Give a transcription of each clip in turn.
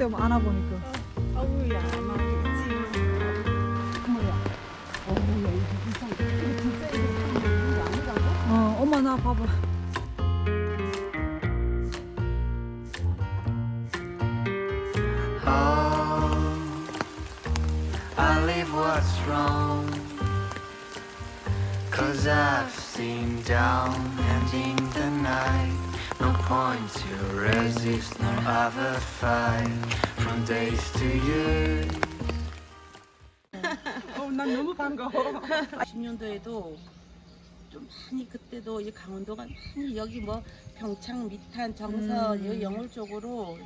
어때 엄마 안아보니까 아우야 막 있지 어머야 어머야 이거 이상 이거 진짜 이거 이거 아니라고? 어 엄마 나 봐봐 Oh, I leave what's wrong. Cause I've seen down and in the night. Point to resist, no other fight. From days to years. 어 난 너무 반가워 10년도에도 좀 많이 그때도 이 강원도가 많이 여기 뭐 평창, 미탄, 정선, 음. 여기 영월 쪽으로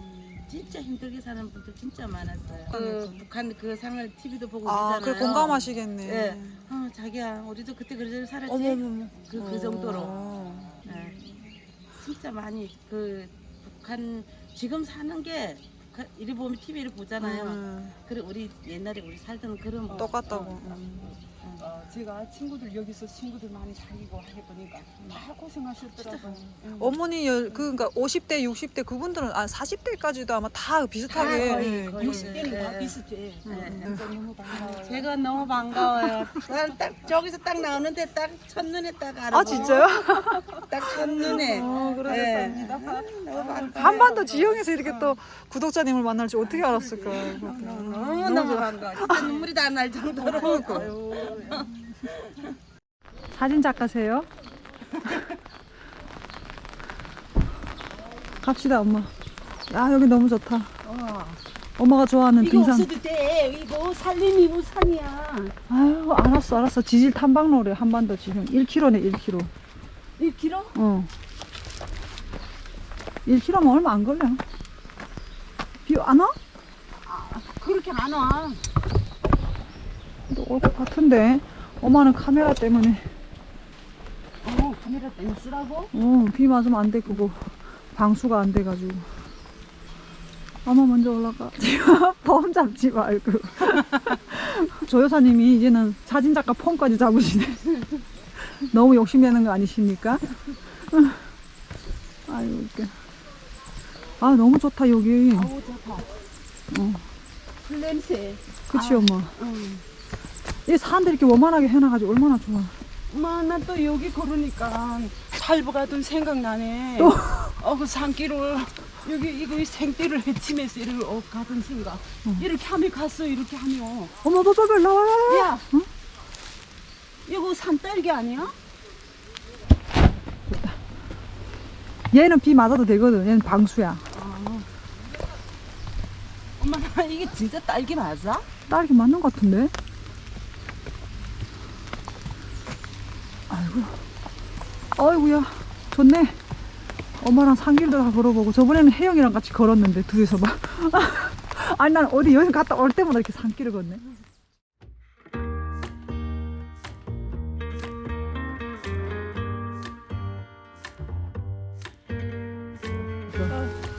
진짜 힘들게 사는 분들 진짜 많았어요. 그 북한 그 상을 TV도 보고 아 그러잖아요. 그래 공감하시겠네 예. 어, 자기야, 우리도 그때 그러저러 살았지. 어머머머 그, 그 정도로. 어. 예. 진짜 많이 그 북한 지금 사는 게 북한 이리 보면 TV를 보잖아요. 음, 그래 우리 옛날에 우리 살던 그런 뭐, 똑같다고 어, 음. 어, 제가 친구들 여기서 친구들 많이 사귀고 하게 보니까 다 고생하셨더라고요. 응. 어머니 열, 그, 그러니까 50대, 60대 그분들은 아 40대까지도 아마 다 비슷하게 다 거의, 예, 거의. 60대는 다 네. 비슷해. 네. 응. 너무 반가워요. 제가 너무 반가워요. 난딱 저기서 딱 나오는데 딱 첫눈에 딱 알아. 아 진짜요? 딱 첫눈에. 어 네. 한번더 지영에서 이렇게 또 구독자님을 만날 줄 어떻게 알았을까 너무 너무 반가워. 진짜 눈물이 다 날 정도로. 사진 작가세요? 갑시다 엄마 야 여기 너무 좋다 엄마가 좋아하는 이거 등산 없어도 돼. 이거 살림이 우산이야. 아유 알았어 알았어 지질 탐방로래 한반도 지금 1km네 1km 1kg? 어 1km면 얼마 안 걸려 비 안 와? 그렇게 안 와. 올 것 같은데 엄마는 카메라 때문에 어, 카메라 때문에 쓰라고? 어, 비 맞으면 안 돼, 그거. 방수가 안 돼가지고. 엄마 먼저 올라가. 범 잡지 말고. 조 여사님이 이제는 사진작가 폰까지 잡으시네. 너무 욕심내는 거 아니십니까? 아이고, 웃겨. 아, 너무 좋다, 여기. 어우, 좋다. 어. 풀 냄새. 그치, 아. 엄마. 응. 이 사람들 이렇게 원만하게 해놔가지고 얼마나 좋아. 엄마, 나 또 여기 걸으니까 살부 가던 생각나네. 또? 어, 그 산길을, 여기, 이거 생떼를 헤치면서 이렇게 어, 가던 생각. 이렇게 하면 갔어, 이렇게 하면. 어머, 너 저기 올라와. 야! 응? 이거 산딸기 아니야? 얘는 비 맞아도 되거든. 얘는 방수야. 엄마, 나 이게 진짜 딸기 맞아? 딸기 맞는 것 같은데? 아이고. 아이고야. 좋네. 엄마랑 산길도 다 걸어보고 저번에는 혜영이랑 같이 걸었는데 둘이서 막. 아니 난 어디 여행 갔다 올 때마다 이렇게 산길을 걷네.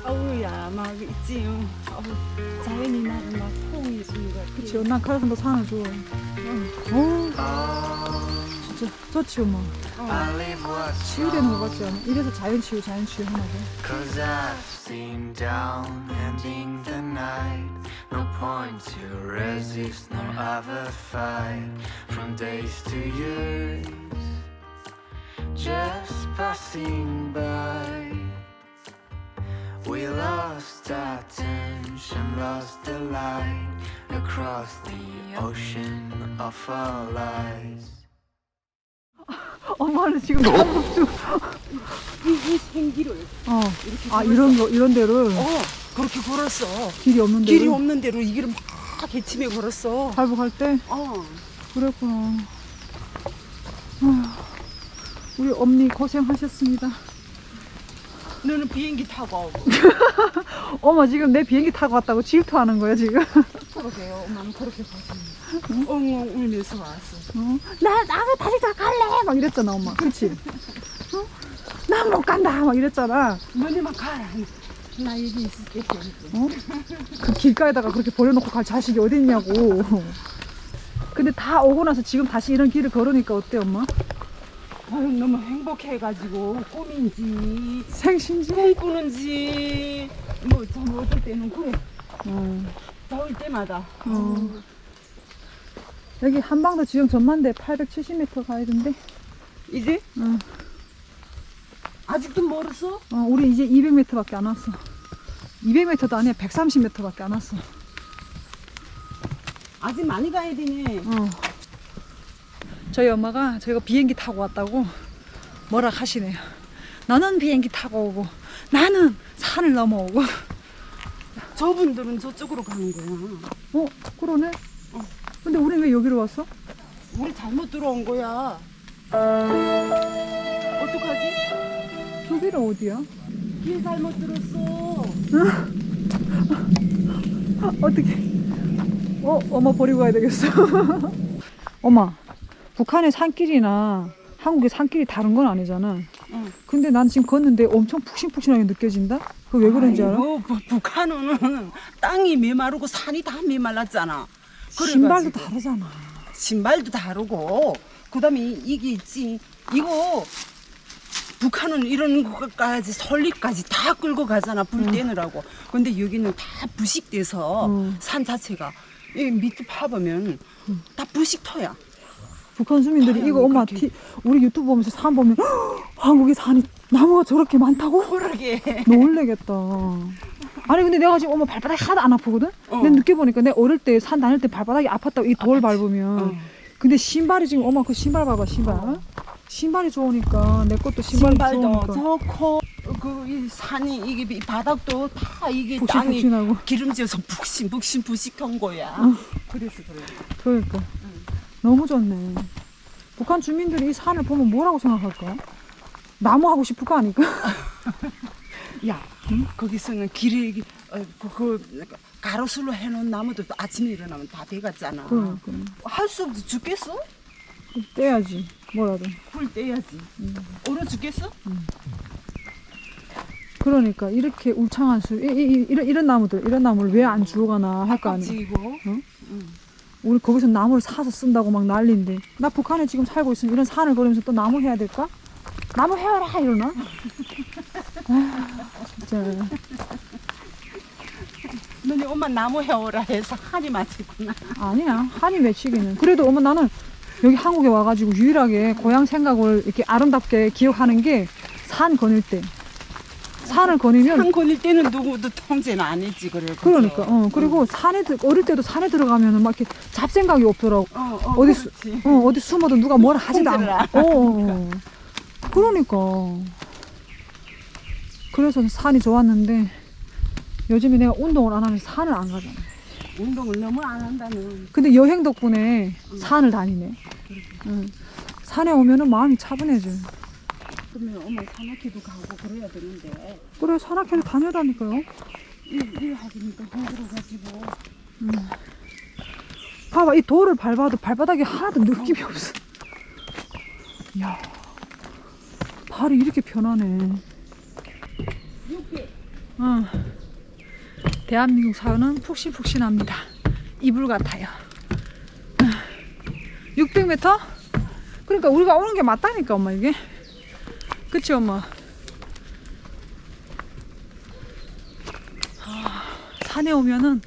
아우야, 막 있지. 응. 아우, 자연이 나를 막 포옹해 주는 거 같아. 그치. 연난 카라산도 산을 줘. 어, Oh, 진짜 좋지 엄마. I leave what's 치유되는 것 wrong. 같지 않아? 이래서 자연 치유, 자연 치유 하나 봐. Cause I've seen down and in the night. No point to resist, no other fight. From days to years, just passing by. We lost our attention, lost the light across the ocean of our lives. 엄마는 지금 잠복중. 이, 이 생기를 어. 이렇게 아. 이런 거 이런 데를 어, 그렇게 걸었어. 길이 없는 데를 길이 없는 데로 이 길을 막 개침에 걸었어. 발복할 때 어. 그랬구나. 아휴, 우리 엄니 고생하셨습니다. 너는 비행기 타고 오고. 어머 지금 내 비행기 타고 왔다고 질투하는 거야 지금. 그러게요. 엄마는 그렇게 봤습니다. 엉엉 울면서 왔어. 어? 나 나가 다시 다 갈래 막 이랬잖아 엄마. 그렇지? 어? 난못 간다 막 이랬잖아. 너네만 가라. 나 여기 있을게. 어? 그 길가에다가 그렇게 버려놓고 갈 자식이 어디 있냐고. 근데 다 오고 나서 지금 다시 이런 길을 걸으니까 어때 엄마? 아유, 너무 행복해가지고 꿈인지 생신지? 꿈꾸는지 뭐좀 어떨 때는 그래. 어. 더울 때마다. 어. 여기 한방도 지형 전만대 870m 가야 된대. 이제 응. 아직도 멀었어? 어, 우리 이제 200m밖에 안 왔어. 200m도 아니야. 130m밖에 안 왔어. 아직 많이 가야 되네. 어. 저희 엄마가 저희가 비행기 타고 왔다고 뭐라 하시네요. 너는 비행기 타고 오고 나는 산을 넘어오고. 저분들은 저쪽으로 가는 거야. 어, 그러네. 근데 우린 왜 여기로 왔어? 우리 잘못 들어온 거야. 어떡하지? 여기는 어디야? 길 잘못 들었어. 어떻게? 어, 엄마 버리고 가야 되겠어. 엄마, 북한의 산길이나 한국의 산길이 다른 건 아니잖아. 응. 근데 난 지금 걷는데 엄청 푹신푹신하게 느껴진다? 그거 왜 그런지 알아? 아이고, 부- 북한은 땅이 메마르고 산이 다 메말랐잖아. 신발도. 다르잖아. 신발도 다르고 그 다음에 이- 이게 있지 이거 북한은 이런 것까지 설리까지 다 끌고 가잖아 불 떼느라고 근데 여기는 다 부식돼서 음. 산 자체가 이 밑에 파보면 다 부식터야 북한 주민들이 다양하게 이거 엄마. 티, 우리 유튜브 보면서 산 보면 "헉, 한국에 산이 나무가 저렇게 많다고? 그러게 놀래겠다. 아니 근데 내가 지금 엄마 발바닥이 하나도 안 아프거든? 어. 근데 늦게 보니까 내 어릴 때 산 다닐 때 발바닥이 아팠다고 이 돌 밟으면 어. 근데 신발이 지금 엄마 그 신발 봐봐 신발 신발이 좋으니까 내 것도 신발이 신발도 좋으니까 좋고 그이 산이 이게 이 바닥도 다 이게 땅이 푹신푹신하고 기름져서 북신북신 부식한 거야 어. 그래서 그래 그러니까 너무 좋네 북한 주민들이 이 산을 보면 뭐라고 생각할까? 나무 하고 싶을 거 아닐까? 야, 거기서는 길이 어, 그, 그 가로수로 해놓은 나무도 아침에 일어나면 다 돼갔잖아. 그러니까 할수 없어 죽겠어? 떼야지 뭐라도 불 떼야지. 얼어 죽겠어? 그러니까 이렇게 울창한 수 이, 이, 이, 이런, 이런 나무들 이런 나무를 왜 안 주워가나 할 거 아니야 지고. 우리 거기서 나무를 사서 쓴다고 막 난리인데 나 북한에 지금 살고 있으면 이런 산을 걸으면서 또 나무 해야 될까? 나무 해라 이러나? 아, 진짜 너네 엄마 나무 해오라 해서 한이 맞았구나. 아니야 한이 맺히기는 그래도 어머 나는 여기 한국에 와가지고 유일하게 고향 생각을 이렇게 아름답게 기억하는 게 산 거닐 때 산을 거니면 산 거닐 때는 누구도 통제는 안 했지 그래. 그러니까 어 그리고 산에 들- 어릴 때도 산에 들어가면은 막 이렇게 잡생각이 없더라고 어, 어, 어디 수- 그렇지. 어 어디 숨어도 누가 뭐라 하지도 통제를 않고 어, 어, 어. 그러니까 그래서 산이 좋았는데 요즘에 내가 운동을 안 하면서 산을 안 가잖아 운동을 너무 안 한다는. 근데 여행 덕분에 산을 다니네 응. 산에 오면은 마음이 차분해져 그러면 엄마 산악회도 가고 그래야 되는데. 그래 산악회를 다녀다니까요. 일, 일 하기니까 힘들어가지고. 봐봐 이 돌을 밟아도 발바닥에 하나도 느낌이 없어. 이야 발이 이렇게 편하네. 어. 대한민국 사회는 푹신푹신합니다. 이불 같아요. 600m? 그러니까 우리가 오는 게 맞다니까 엄마 이게 그치 엄마 아, 산에 오면은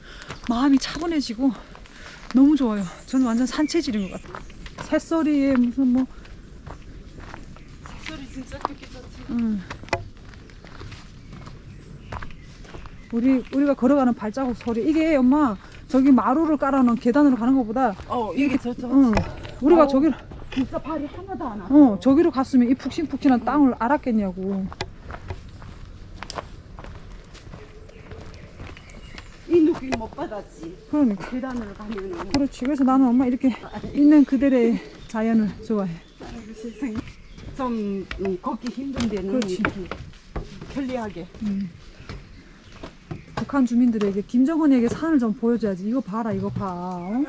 마음이 차분해지고 너무 좋아요. 저는 완전 산체질인 것 같아요. 새소리에 무슨 뭐, 소리 진짜. 음. 우리 우리가 걸어가는 발자국 소리 이게 엄마 저기 마루를 깔아놓은 계단으로 가는 것보다 어, 이게 저, 저, 응. 우리가 어. 저기로 진짜 발이 하나도 안 아파. 어 저기로 갔으면 이 푹신푹신한 땅을 알았겠냐고. 이 느낌 못 받았지. 그러니까 계단으로 가면은. 그렇지. 그래서 나는 엄마 이렇게 있는 그대로의 자연을 좋아해. 세상에. 좀 음, 걷기 힘든 데는 그렇지. 이렇게 편리하게. 북한 주민들에게 김정은에게 산을 좀 보여줘야지. 이거 봐라, 이거 봐. 어?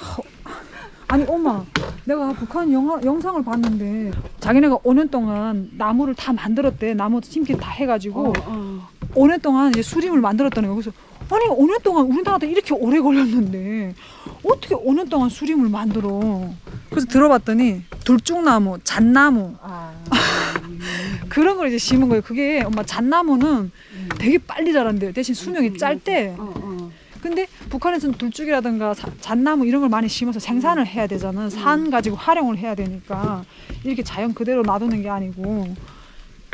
허, 아니 엄마, 내가 북한 영화, 영상을 봤는데 자기네가 5년 동안 나무를 다 만들었대. 나무 심기 다 해가지고 어. 5년 동안 이제 수림을 만들었다는 거야. 그래서 아니 5년 동안 우리나라도 이렇게 오래 걸렸는데 어떻게 5년 동안 수림을 만들어? 그래서 들어봤더니 둘중나무, 잣나무 아. 그런 걸 이제 심은 거예요. 그게 엄마 잣나무는 되게 빨리 자란대요. 대신 수명이 짧대. 어, 어. 근데 북한에서는 둘쭉이라든가 사- 잣나무 이런 걸 많이 심어서 생산을 해야 되잖아. 산 가지고 활용을 해야 되니까 이렇게 자연 그대로 놔두는 게 아니고.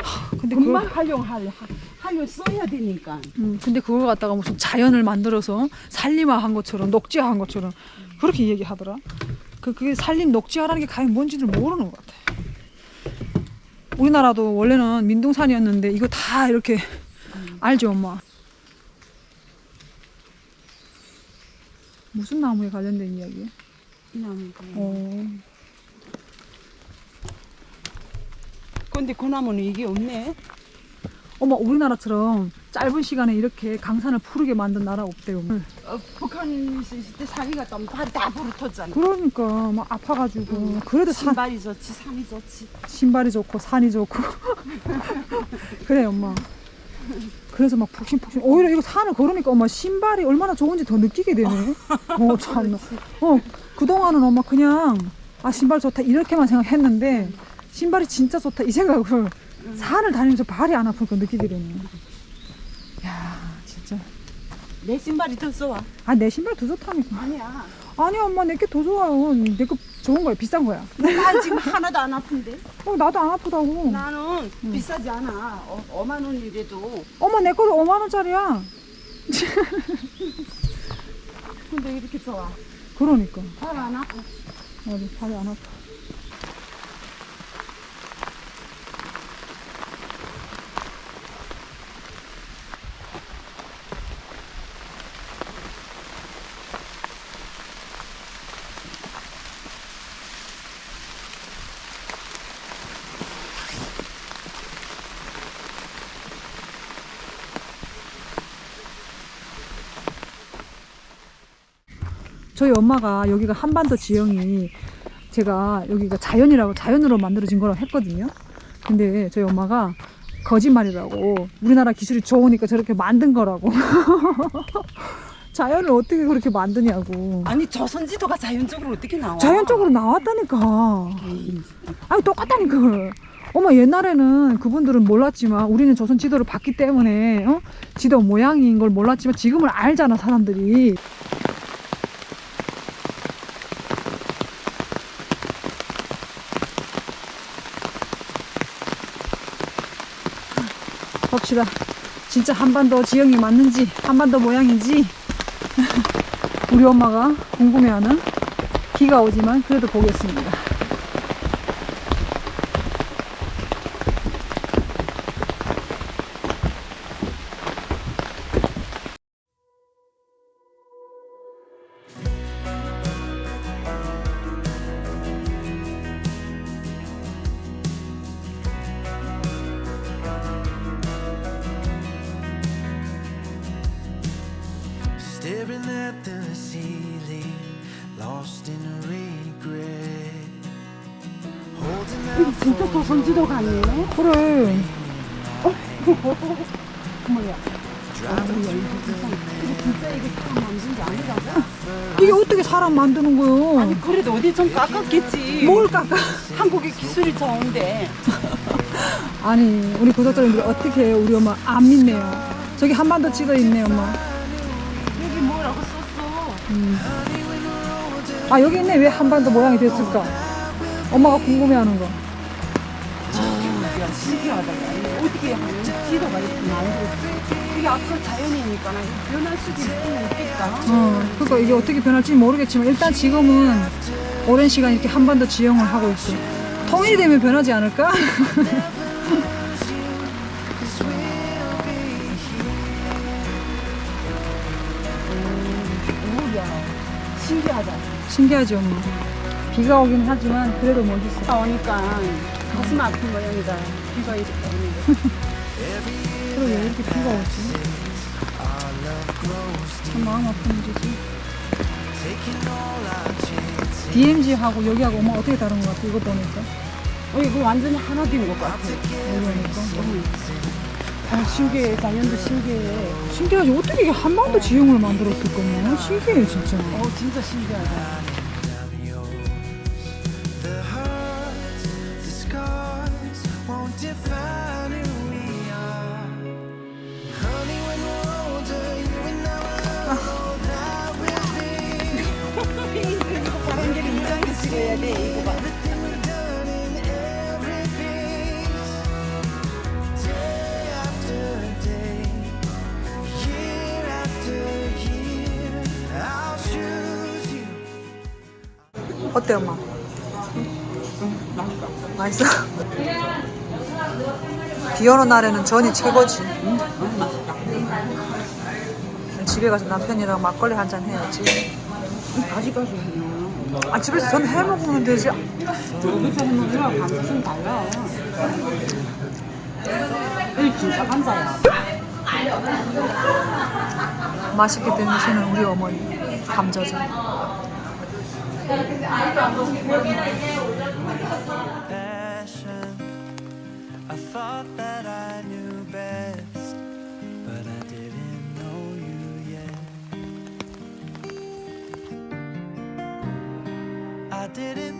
하, 근데 그 금방 활용할 하- 활용 써야 되니까. 음, 근데 그걸 갖다가 무슨 자연을 만들어서 산림화한 것처럼 녹지화한 것처럼 그렇게 얘기하더라. 그 그게 산림 녹지화라는 게 과연 뭔지를 모르는 것 같아. 우리나라도 원래는 민둥산이었는데 이거 다 이렇게 알죠, 엄마? 무슨 나무에 관련된 이야기야? 그냥. 어. 근데 그 나무는 이게 없네. 어머, 우리나라처럼 짧은 시간에 이렇게 강산을 푸르게 만든 나라 없대요. 어, 북한 있을 때 산이 갔다 오면 발이 다 부르텄잖아. 그러니까 막 아파가지고 그래도 산, 신발이 좋지, 산이 좋지. 신발이 좋고 산이 좋고 그래 엄마 그래서 막 푹신푹신 오히려 이거 산을 걸으니까 엄마 신발이 얼마나 좋은지 더 느끼게 되네. 어 참나. 어 그동안은 엄마 그냥 아 신발 좋다 이렇게만 생각했는데 신발이 진짜 좋다 이 생각을 산을 다니면서 발이 안 아프니까 느끼게 되네. 야 진짜. 내 신발이 더 좋아. 아 내 신발 더 좋다니까. 아니야. 아니 엄마 내게 더 좋아요. 내거 좋은 거야 비싼 거야 나 지금 하나도 안 아픈데. 어 나도 안 아프다고 나는 비싸지 않아. 어, 5만 원이래도. 엄마 내 거도 5만 원짜리야 근데 이렇게 좋아. 그러니까 발 안 아파. 어디 발이 안 아파. 저희 엄마가 여기가 한반도 지형이 제가 여기가 자연이라고 자연으로 만들어진 거라고 했거든요. 근데 저희 엄마가 거짓말이라고 우리나라 기술이 좋으니까 저렇게 만든 거라고. 자연을 어떻게 그렇게 만드냐고. 아니 조선지도가 자연적으로 어떻게 나와? 자연적으로 나왔다니까. 아니 똑같다니까. 엄마 옛날에는 그분들은 몰랐지만 우리는 조선 지도를 봤기 때문에 어? 지도 모양인 걸 몰랐지만 지금은 알잖아 사람들이. 봅시다. 진짜 한반도 지형이 맞는지 한반도 모양인지 우리 엄마가 궁금해하는 비가 오지만 그래도 보겠습니다. 진짜 조선지도가 아니에요? 그래. 뭐야? 진짜 이게 사람 만든 게 아니라고? 이게 어떻게 사람 만드는 거요? 아니 그래도 어디 좀 깎았겠지. 뭘 깎아? 한국의 기술이 좋은데. 아니 우리 구독자님들 어떻게 해요? 우리 엄마 안 믿네요. 저기 한반도 찍어 있네 엄마. 여기 뭐라고 썼어? 아 여기 있네 왜 한반도 모양이 됐을까? 엄마가 궁금해하는 거. 야 신기하다. 야. 어떻게 하면 지도가 이렇게 만들어졌어? 이게 앞서 자연이니까 변할 수도 있겠다. 어, 그러니까 이게 어떻게 변할지 모르겠지만 일단 지금은 오랜 시간 이렇게 한반도 지형을 하고 있어. 통일이 되면 변하지 않을까? 신기하다. 신기하지 엄마. 비가 오긴 하지만 그래도 멋있어. 비가 오니까 가슴 아픈 모양이다. 비가 이렇게 오는 거. 그래 왜 이렇게 비가 오지? 참 마음 아픈 일이지. DMZ하고 여기하고 엄마 어떻게 다른 것 같아? 이거 보니까. 어 이거 완전히 하나 된 것 같아. 보니까. 아 신기해. 자연도 신기해. 신기하지? 어떻게 이게 한반도 지형을 만들었을까? 뭐? 신기해 진짜. 어 진짜 신기하다. 해야 돼 이거 봐. 어때 엄마? 응, 맛있다. 맛있어. 비 오는 날에는 전이 최고지. 응, 응 맛있다. 집에 가서 남편이랑 막걸리 한 잔 해야지. 응, 가지 가지. 아 집에서 전 해 먹으면 되지. 여기서 하면 우리랑 감성 달라. 이 진짜 감자야. 맛있게 드시는 우리 어머니 감자전. I thought that I did it